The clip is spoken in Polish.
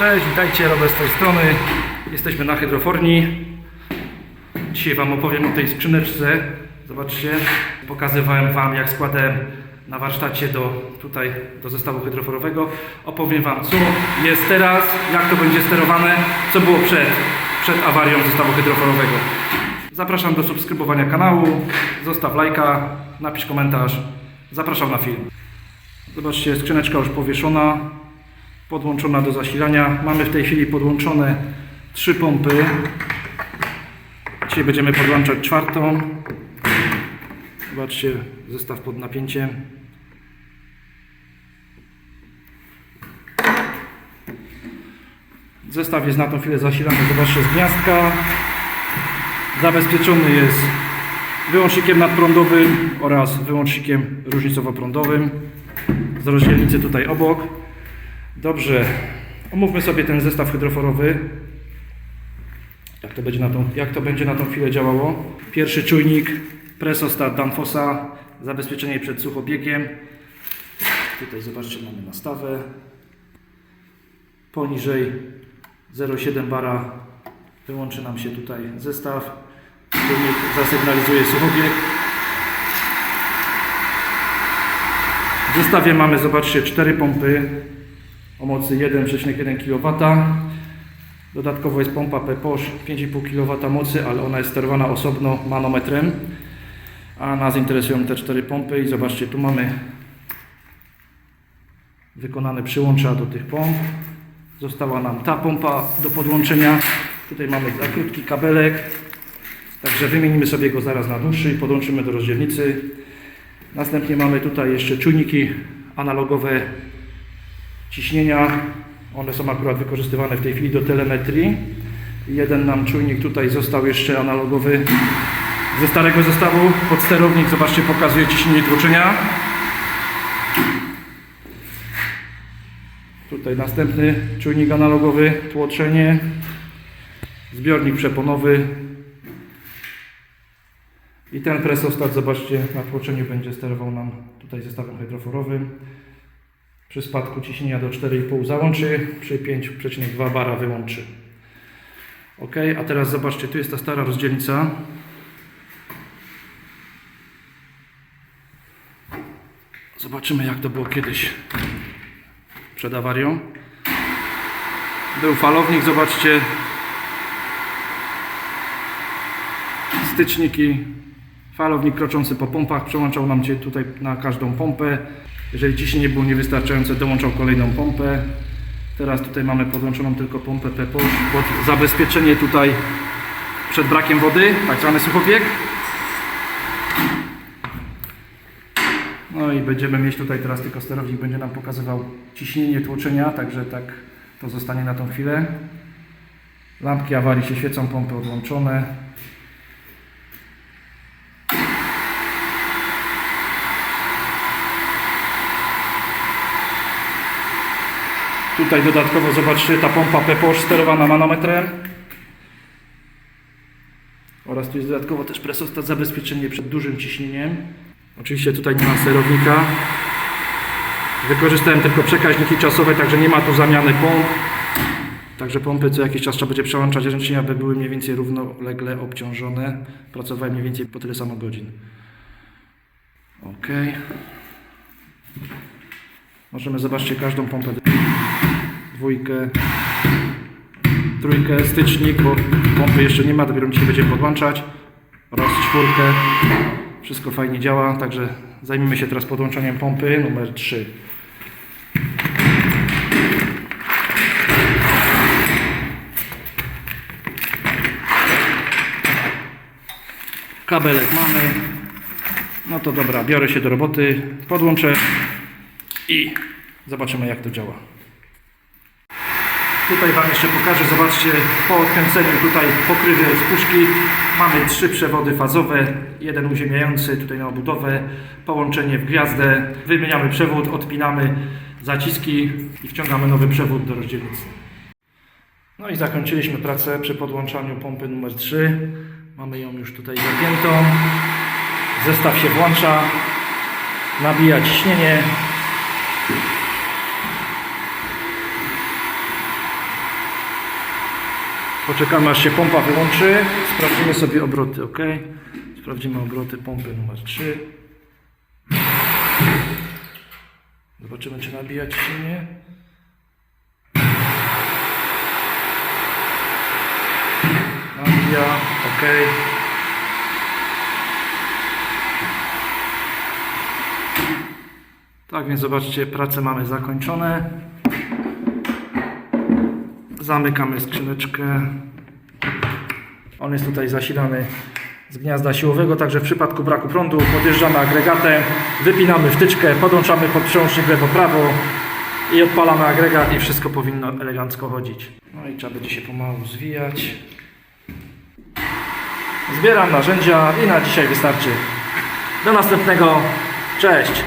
Cześć, witajcie, Robert z tej strony. Jesteśmy na hydroforni. Dzisiaj Wam opowiem o tej skrzyneczce. Zobaczcie, pokazywałem Wam jak składałem na warsztacie do, tutaj do zestawu hydroforowego. Opowiem Wam co jest teraz, jak to będzie sterowane, co było przed, przed awarią zestawu hydroforowego. Zapraszam do subskrybowania kanału, zostaw lajka, napisz komentarz. Zapraszam na film. Zobaczcie, skrzyneczka już powieszona, podłączona do zasilania. Mamy w tej chwili podłączone trzy pompy. Dzisiaj będziemy podłączać czwartą. Zobaczcie, zestaw pod napięciem. Zestaw jest na tą chwilę zasilany, zobaczcie, z gniazdka. Zabezpieczony jest wyłącznikiem nadprądowym oraz wyłącznikiem różnicowo-prądowym z rozdzielnicy tutaj obok. Dobrze, omówmy sobie ten zestaw hydroforowy. Jak to będzie na tą, jak to będzie na tą chwilę działało. Pierwszy czujnik, presostat Danfossa, zabezpieczenie przed suchobiegiem. Tutaj zobaczcie, mamy nastawę. Poniżej 0,7 bara wyłączy nam się tutaj zestaw. Czujnik zasygnalizuje suchobieg. W zestawie mamy, zobaczcie, cztery pompy o mocy 1,1 kW. Dodatkowo jest pompa PEPOSZ 5,5 kW mocy, ale ona jest sterowana osobno manometrem. A nas interesują te cztery pompy i zobaczcie, tu mamy wykonane przyłącza do tych pomp. Została nam ta pompa do podłączenia. Tutaj mamy za krótki kabelek. Także wymienimy sobie go zaraz na dłuższy i podłączymy do rozdzielnicy. Następnie mamy tutaj jeszcze czujniki analogowe ciśnienia. One są akurat wykorzystywane w tej chwili do telemetrii. Jeden nam czujnik tutaj został jeszcze analogowy ze starego zestawu. Podsterownik, zobaczcie, pokazuje ciśnienie tłoczenia. Tutaj następny czujnik analogowy, tłoczenie. Zbiornik przeponowy. I ten presostat, zobaczcie, na tłoczeniu będzie sterował nam tutaj zestawem hydroforowym. Przy spadku ciśnienia do 4,5 załączy, przy 5,2 bara wyłączy. Ok, a teraz zobaczcie, tu jest ta stara rozdzielnica. Zobaczymy jak to było kiedyś przed awarią. Był falownik, zobaczcie. Styczniki, falownik kroczący po pompach, przełączał nam się tutaj na każdą pompę. Jeżeli ciśnienie było niewystarczające, dołączał kolejną pompę. Teraz tutaj mamy podłączoną tylko pompę PEPOSZ pod zabezpieczenie tutaj przed brakiem wody, tak zwany suchobieg. No i będziemy mieć tutaj teraz tylko sterownik będzie nam pokazywał ciśnienie tłoczenia, także tak to zostanie na tą chwilę. Lampki awarii się świecą, pompy odłączone. Tutaj dodatkowo zobaczcie ta pompa PEPOSZ sterowana manometrem. Oraz tu jest dodatkowo też presostat zabezpieczenie przed dużym ciśnieniem. Oczywiście tutaj nie ma sterownika. Wykorzystałem tylko przekaźniki czasowe, także nie ma tu zamiany pomp. Także pompy co jakiś czas trzeba będzie przełączać ręcznie, aby były mniej więcej równolegle obciążone. Pracowałem mniej więcej po tyle samo godzin. Ok. Możemy zobaczcie każdą pompę. Dwójkę, trójkę, stycznik, bo pompy jeszcze nie ma, dopiero dzisiaj będziemy podłączać. Oraz czwórkę. Wszystko fajnie działa, także zajmiemy się teraz podłączeniem pompy numer 3. Kabelek mamy. No to dobra, biorę się do roboty, podłączę i zobaczymy jak to działa. Tutaj Wam jeszcze pokażę, zobaczcie, po odkręceniu tutaj pokrywy z puszki mamy trzy przewody fazowe, jeden uziemiający tutaj na obudowę, połączenie w gwiazdę, wymieniamy przewód, odpinamy zaciski i wciągamy nowy przewód do rozdzielnicy. No i zakończyliśmy pracę przy podłączaniu pompy numer 3. Mamy ją już tutaj zapiętą. Zestaw się włącza, nabija ciśnienie. Poczekamy aż się pompa wyłączy. Sprawdzimy sobie obroty, ok? Sprawdzimy obroty pompy numer 3. Zobaczymy czy nabija czy nie. Nabija, ok. Tak więc zobaczcie, prace mamy zakończone. Zamykamy skrzyneczkę. On jest tutaj zasilany z gniazda siłowego, także w przypadku braku prądu podjeżdżamy agregatem, wypinamy wtyczkę, podłączamy pod przełącznik lewo-prawo i odpalamy agregat i wszystko powinno elegancko chodzić. No i trzeba będzie się pomału zwijać. Zbieram narzędzia i na dzisiaj wystarczy. Do następnego. Cześć!